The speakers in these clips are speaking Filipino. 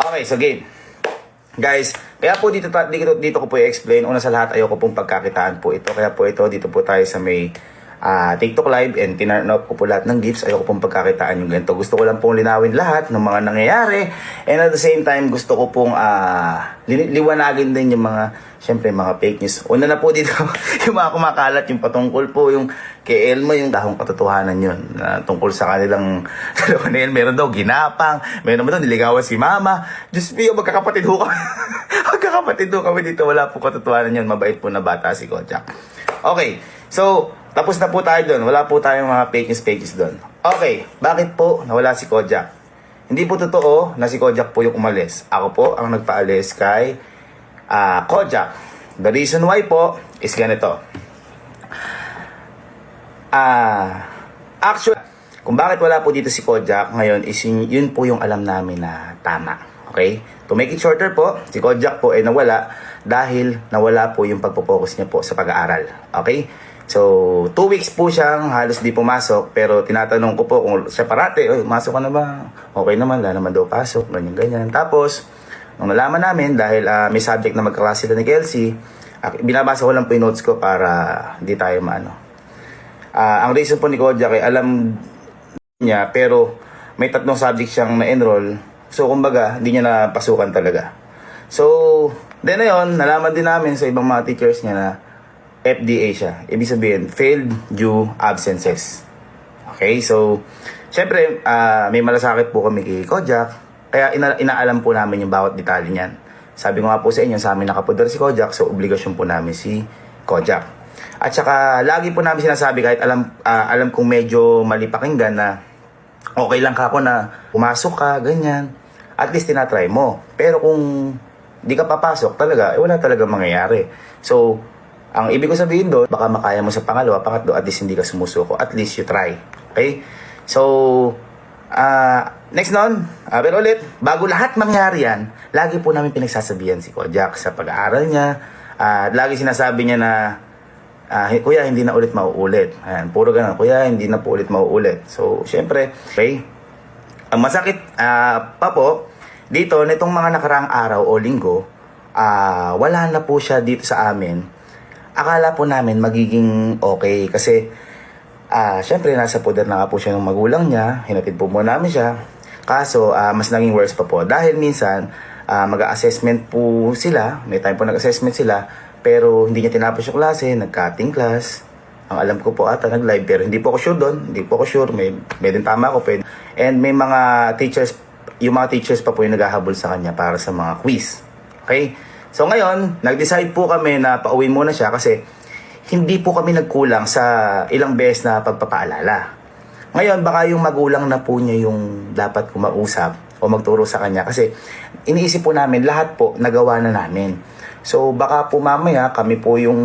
Okay, so game. Guys, kaya po dito, dito, dito ko po i-explain. Una sa lahat, ayoko pong pagkakitaan po ito. Kaya po ito, dito po tayo sa may ah, TikTok live and tinarn ko po lahat ng gifts. Ayoko pong pagkakitaan yung ganito. Gusto ko lang pong linawin lahat ng mga nangyayari. And at the same time, gusto ko pong li- liwanagin din yung mga, syempre, mga fake news. Una na po dito, yung mga kumakalat, yung patungkol po, yung kay Elmo, yung dahong katotohanan yun. Na tungkol sa kanilang, dalawa na yun, meron daw ginapang, meron naman daw niligawan si mama. Diyos me, magkakapatid ho kami. magkakapatid ho kami dito. Wala po katotohanan yun. Mabait po na bata si Kojak. Okay, so, tapos na po tayo doon. Wala po tayong mga fake news, news doon. Okay, bakit po nawala si Kojak? Hindi po totoo na si Kojak po yung umalis. Ako po ang nagpaalis kay ah Kojak. The reason why po is ganito. Ah, actually, kung bakit wala po dito si Kojak ngayon is yun, yun po yung alam namin na tama. Okay? To make it shorter po, si Kojak po ay nawala dahil nawala po yung pagpo-focus niya po sa pag-aaral. Okay? So, two weeks po siyang halos di pumasok pero tinatanong ko po kung siya parate, Oy, masok ka na ba? Okay naman, wala naman daw pasok, ganyan ganyan. Tapos, nung nalaman namin dahil ah, may subject na magkaklase sila ni Kelsey, ah, binabasa ko lang po yung notes ko para hindi tayo maano, Ah, ang reason po ni Kojak ay alam niya pero may tatlong subject siyang na-enroll. So kumbaga, hindi niya napasukan talaga. So, then na yun, nalaman din namin sa ibang mga teachers niya na FDA siya. Ibig sabihin, failed due absences. Okay, so, syempre, ah, may malasakit po kami kay Kojak. Kaya ina- inaalam po namin yung bawat detalye niyan. Sabi ko nga po sa inyo, sa amin nakapudar si Kojak, so obligasyon po namin si Kojak. At saka, lagi po namin sinasabi, kahit alam, ah, alam kong medyo mali pakinggan na okay lang ka ako na pumasok ka, ganyan. At least tinatry mo. Pero kung di ka papasok, talaga, eh, wala talaga mangyayari. So, ang ibig ko sabihin doon, baka makaya mo sa pangalawa, pangatlo, at least hindi ka sumusuko. At least you try. Okay? So, ah next nun, ah, pero ulit, bago lahat mangyari yan, lagi po namin pinagsasabihan si Kojak sa pag-aaral niya. At lagi sinasabi niya na, Ah, kuya, hindi na ulit mauulit. Ayan, puro ganun. Kuya, hindi na po ulit mauulit. So, syempre, okay. Ang masakit ah, pa po, dito, nitong mga nakaraang araw o linggo, ah, wala na po siya dito sa amin. Akala po namin magiging okay kasi ah, syempre, nasa poder na nga po siya ng magulang niya. Hinatid po muna namin siya. Kaso, ah, mas naging worse pa po. Dahil minsan, ah, mag-assessment po sila. May time po nag-assessment sila. Pero hindi niya tinapos yung klase, nag-cutting class. Ang alam ko po ata nag-live pero hindi po ako sure doon. Hindi po ako sure. May, may din tama ako. Pwede. And may mga teachers, yung mga teachers pa po yung naghahabol sa kanya para sa mga quiz. Okay? So ngayon, nag-decide po kami na pauwi muna siya kasi hindi po kami nagkulang sa ilang beses na pagpapaalala. Ngayon, baka yung magulang na po niya yung dapat kumausap o magturo sa kanya kasi iniisip po namin lahat po nagawa na namin. So baka po mamaya kami po yung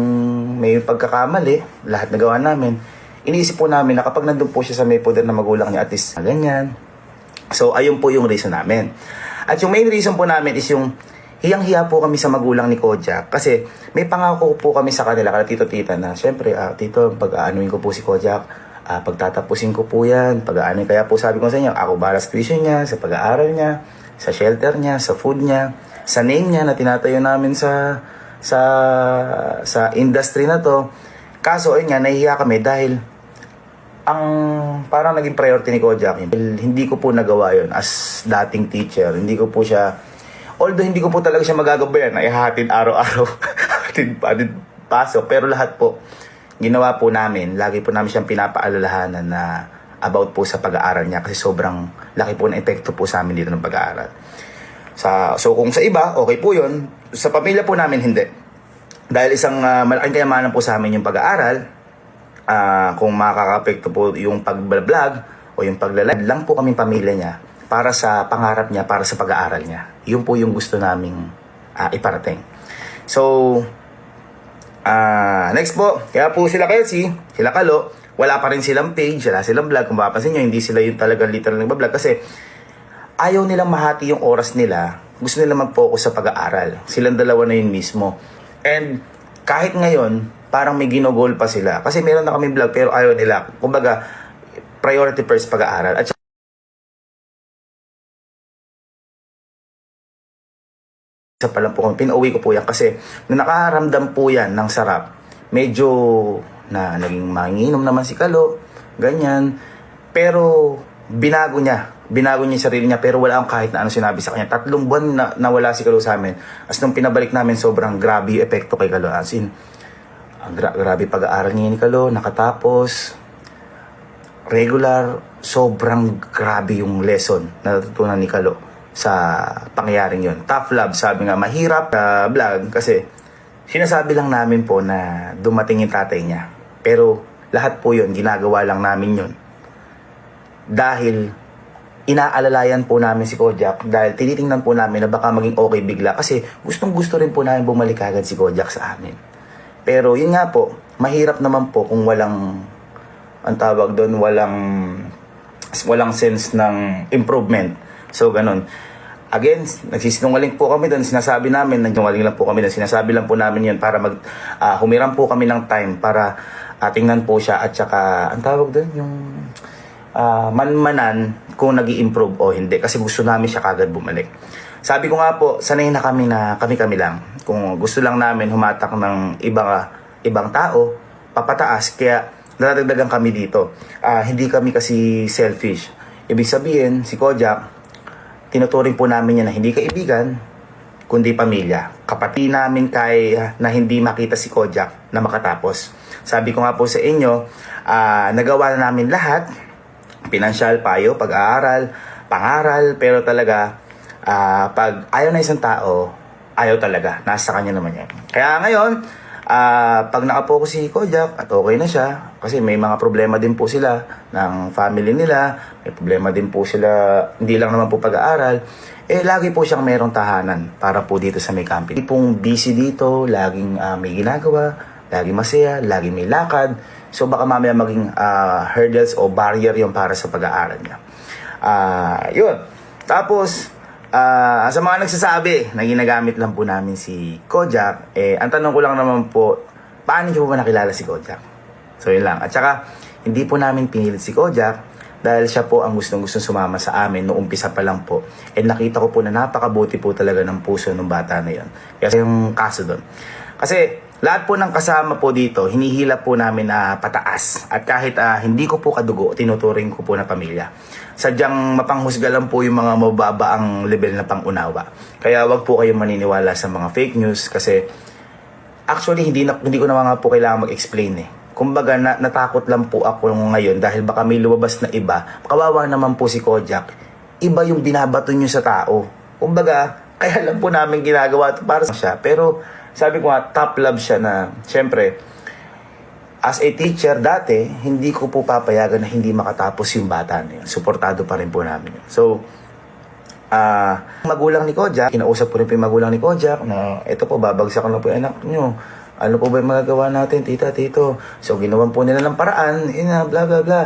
may pagkakamali, lahat nagawa namin. Iniisip po namin na kapag nandun po siya sa may poder na magulang niya at least ganyan. So ayun po yung reason namin. At yung main reason po namin is yung hiyang-hiya po kami sa magulang ni Kojak kasi may pangako po kami sa kanila, kala tito-tita na syempre, ah, tito, pag-aanuin ko po si Kojak, ah, pagtatapusin ko po yan, pag-aanuin. Kaya po sabi ko sa inyo, ako bahala sa tuition niya, sa pag-aaral niya, sa shelter niya, sa food niya, sa name niya na tinatayo namin sa sa sa industry na to. Kaso ayun nga, nahihiya kami dahil ang parang naging priority ni Kojak, hindi ko po nagawa yon as dating teacher. Hindi ko po siya, although hindi ko po talaga siya magagabayan na ihahatid araw-araw, hatid, hatid pasok. Pero lahat po, ginawa po namin, lagi po namin siyang pinapaalalahanan na about po sa pag-aaral niya kasi sobrang laki po ng epekto po sa amin dito ng pag-aaral. Sa, so kung sa iba, okay po yun. Sa pamilya po namin, hindi. Dahil isang ah, malaking kayamanan po sa amin yung pag-aaral, ah, kung makaka-apekto po yung pag-vlog o yung pag-live lang po kaming pamilya niya para sa pangarap niya, para sa pag-aaral niya. Yun po yung gusto naming ah, iparating. So, ah next po, kaya po sila Kelsey, sila Kalo, wala pa rin silang page, wala silang vlog. Kung mapapansin nyo, hindi sila yung talagang literal nagbablog kasi ayaw nilang mahati yung oras nila. Gusto nila mag-focus sa pag-aaral. Silang dalawa na yun mismo. And kahit ngayon, parang may ginogol pa sila. Kasi meron na kami vlog pero ayaw nila. Kumbaga, priority first pag-aaral. At Isa pa lang po kami, pinauwi ko po yan kasi nung nakaramdam po yan ng sarap, medyo na naging manginom naman si Kalo, ganyan. Pero binago niya, binago niya yung sarili niya pero wala akong kahit na ano sinabi sa kanya. Tatlong buwan na nawala si Kalo sa amin. As nung pinabalik namin, sobrang grabe yung epekto kay Kalo. As in, gra- grabe pag-aaral niya ni Kalo, nakatapos, regular, sobrang grabe yung lesson na natutunan ni Kalo sa pangyayaring yon. Tough love, sabi nga, mahirap sa vlog kasi sinasabi lang namin po na dumating yung tatay niya. Pero lahat po yon ginagawa lang namin yon dahil inaalalayan po namin si Kojak dahil tinitingnan po namin na baka maging okay bigla kasi gustong gusto rin po namin bumalik agad si Kojak sa amin. Pero yun nga po, mahirap naman po kung walang ang tawag doon walang walang sense ng improvement. So ganun. Again, nagsisinungaling po kami doon, sinasabi namin, nagsinungaling lang po kami doon, sinasabi lang po namin yun para mag, ah, humiram po kami ng time para ah, tingnan po siya at saka, ang tawag doon, yung ah, manmanan kung nag improve o hindi kasi gusto namin siya kagad bumalik. Sabi ko nga po, sanay na kami na kami-kami lang. Kung gusto lang namin humatak ng ibang, ibang tao, papataas. Kaya nadadagdagan kami dito. Ah, hindi kami kasi selfish. Ibig sabihin, si Kojak, tinuturing po namin niya na hindi kaibigan, kundi pamilya. Kapatid namin kay na hindi makita si Kojak na makatapos. Sabi ko nga po sa inyo, ah, nagawa na namin lahat, pinansyal, payo, pag-aaral, pangaral, pero talaga, ah, pag ayaw na isang tao, ayaw talaga. Nasa kanya naman yan. Kaya ngayon, ah, pag nakapokus si Kojak at okay na siya, kasi may mga problema din po sila ng family nila, may problema din po sila, hindi lang naman po pag-aaral, eh lagi po siyang merong tahanan para po dito sa may camping. Pong busy dito, laging ah, may ginagawa, lagi masaya, lagi may lakad. So baka mamaya maging ah, hurdles o barrier yung para sa pag-aaral niya. Ah, yun. Tapos, ah, sa mga nagsasabi na ginagamit lang po namin si Kojak, eh, ang tanong ko lang naman po, paano niyo po ba nakilala si Kojak? So, yun lang. At saka, hindi po namin pinilit si Kojak dahil siya po ang gustong-gustong sumama sa amin noong umpisa pa lang po. And nakita ko po na napakabuti po talaga ng puso ng bata na yun. Kaya yung kaso doon. Kasi lahat po ng kasama po dito, hinihila po namin na pataas. At kahit ah, hindi ko po kadugo, tinuturing ko po na pamilya. Sadyang mapanghusga lang po yung mga mababa ang level na pangunawa. Kaya wag po kayong maniniwala sa mga fake news kasi actually hindi, na, hindi ko na nga po kailangan mag-explain eh. Kumbaga na, natakot lang po ako ngayon dahil baka may lumabas na iba. Kawawa naman po si Kojak. Iba yung binabato nyo sa tao. Kumbaga, kaya lang po namin ginagawa ito para sa siya. Pero sabi ko nga, top love siya na, syempre, as a teacher dati, hindi ko po papayagan na hindi makatapos yung bata na. Suportado pa rin po namin yun. So, ah magulang ni Kojak, kinausap ko rin po yung magulang ni Kojak na ito po, babagsakan na po yung anak nyo. Ano po ba yung magagawa natin, tita, tito? So, ginawan po nila ng paraan, yun na, bla, bla, bla.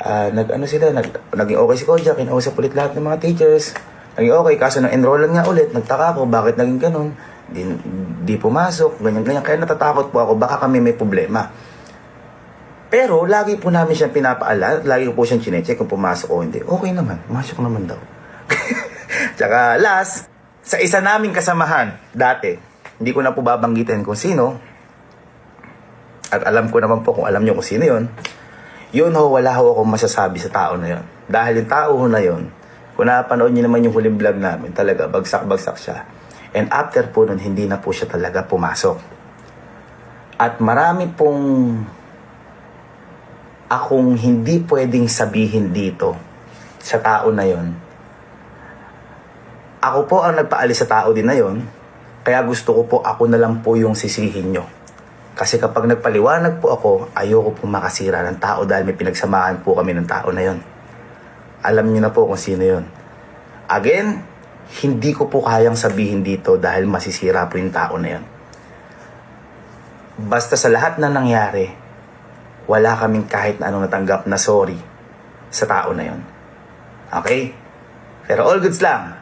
Ah, nag, ano sila, nag, naging okay si Kojak, kinausap ulit lahat ng mga teachers. Naging okay, kaso nang enrollan nga ulit, nagtaka ako, bakit naging ganun? Di, di pumasok, ganyan, ganyan. Kaya natatakot po ako, baka kami may problema. Pero, lagi po namin siyang pinapaalala, lagi po siyang chinecheck kung pumasok o hindi. Okay naman, masok naman daw. Tsaka last, sa isa naming kasamahan dati, hindi ko na po babanggitin kung sino, at alam ko naman po kung alam niyo kung sino yon, yun ho, wala ho akong masasabi sa tao na yon. Dahil yung tao ho na yon, kung napanood niyo naman yung huling vlog namin, talaga, bagsak-bagsak siya. And after po nun, hindi na po siya talaga pumasok. At marami pong akong hindi pwedeng sabihin dito sa tao na yon. Ako po ang nagpaalis sa tao din na yon, kaya gusto ko po ako na lang po yung sisihin nyo. Kasi kapag nagpaliwanag po ako, ayoko po makasira ng tao dahil may pinagsamahan po kami ng tao na yon. Alam niyo na po kung sino yon. Again, hindi ko po kayang sabihin dito dahil masisira po yung tao na yon. Basta sa lahat na nangyari, wala kaming kahit na anong natanggap na sorry sa tao na yon. Okay? Pero all goods lang.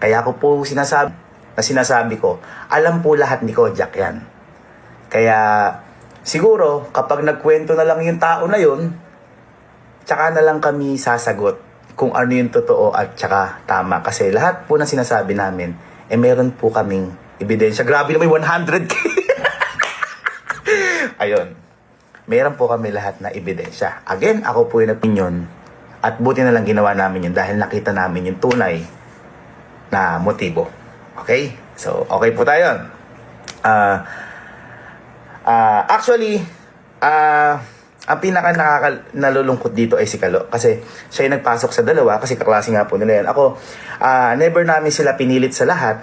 Kaya ko po sinasabi, na sinasabi ko, alam po lahat ni Kojak yan. Kaya siguro kapag nagkwento na lang yung tao na yun, tsaka na lang kami sasagot kung ano yung totoo at tsaka tama. Kasi lahat po na sinasabi namin, eh meron po kaming ebidensya. Grabe naman yung 100k. Ayun. Meron po kami lahat na ebidensya. Again, ako po yung opinion at buti na lang ginawa namin yun dahil nakita namin yung tunay na motibo. Okay? So, okay po tayo. Ah, ah, actually, ah, ang pinaka nakaka nalulungkot dito ay si Kalo kasi siya yung nagpasok sa dalawa kasi kaklase nga po nila yan. Ako, ah, never namin sila pinilit sa lahat.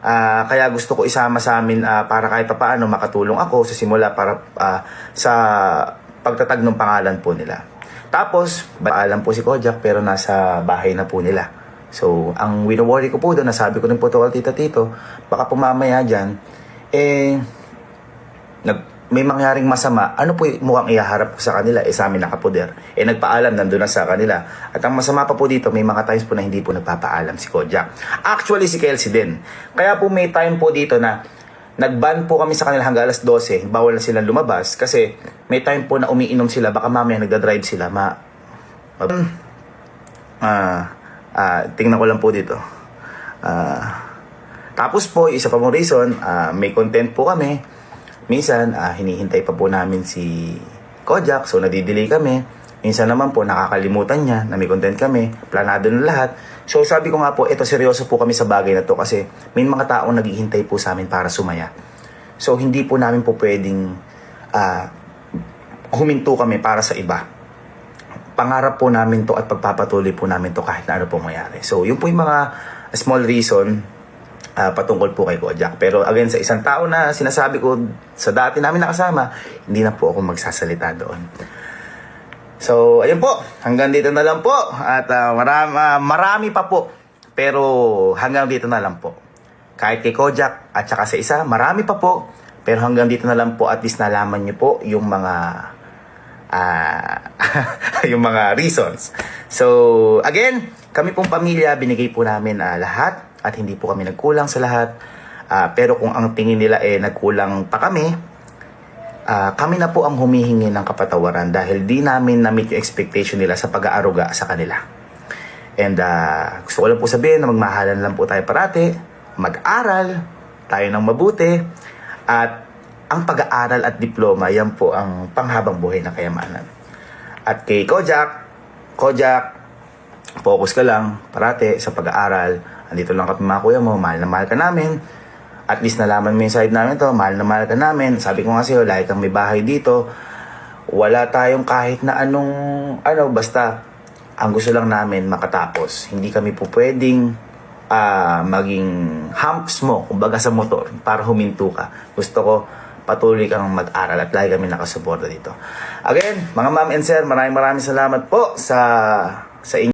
Ah, kaya gusto ko isama sa amin ah, para kahit pa paano makatulong ako sa simula para ah, sa pagtatag ng pangalan po nila. Tapos, paalam po si Kojak pero nasa bahay na po nila. So, ang wino-worry ko po doon, nasabi ko rin po to tita tito, baka pumamaya dyan, eh, nag, may mangyaring masama, ano po mukhang ihaharap ko sa kanila? Eh, sa amin nakapoder. Eh, nagpaalam, nandun na sa kanila. At ang masama pa po dito, may mga times po na hindi po nagpapaalam si Kojak. Actually, si Kelsey din. Kaya po may time po dito na nagban po kami sa kanila hanggang alas 12, bawal na silang lumabas kasi may time po na umiinom sila, baka mamaya nagda-drive sila, ma... ma- Ah, ah, tingnan ko lang po dito. Ah, tapos po, isa pa mong reason, ah, may content po kami. Minsan, ah, hinihintay pa po namin si Kojak, so nadidelay kami. Minsan naman po, nakakalimutan niya na may content kami, planado na lahat. So sabi ko nga po, ito seryoso po kami sa bagay na to kasi may mga taong naghihintay po sa amin para sumaya. So hindi po namin po pwedeng ah, huminto kami para sa iba pangarap po namin to at pagpapatuloy po namin to kahit na ano po mangyari. So, yun po yung mga small reason ah, patungkol po kay Kojak. Pero again, sa isang tao na sinasabi ko sa dati namin nakasama, hindi na po ako magsasalita doon. So, ayun po. Hanggang dito na lang po. At ah, marami, ah, marami pa po. Pero hanggang dito na lang po. Kahit kay Kojak at saka sa isa, marami pa po. Pero hanggang dito na lang po at least nalaman niyo po yung mga ah yung mga reasons. So, again, kami pong pamilya, binigay po namin ah, lahat at hindi po kami nagkulang sa lahat. Ah, pero kung ang tingin nila eh nagkulang pa kami, ah, kami na po ang humihingi ng kapatawaran dahil di namin na-meet yung expectation nila sa pag-aaruga sa kanila. And ah, gusto ko lang po sabihin na magmahalan lang po tayo parati, mag-aral, tayo ng mabuti, at ang pag-aaral at diploma, yan po ang panghabang buhay na kayamanan. At kay Kojak, Kojak, focus ka lang parati sa pag-aaral. Andito lang kami mga kuya mo, mahal na mahal ka namin. At least nalaman mo yung side namin to, mahal na mahal ka namin. Sabi ko nga sa'yo, lahat kang may bahay dito. Wala tayong kahit na anong, ano, basta ang gusto lang namin makatapos. Hindi kami po pwedeng ah, maging humps mo, kumbaga sa motor, para huminto ka. Gusto ko patuloy kang mag-aral at lagi kami nakasuporta dito. Again, mga ma'am and sir, maraming maraming salamat po sa sa inyo.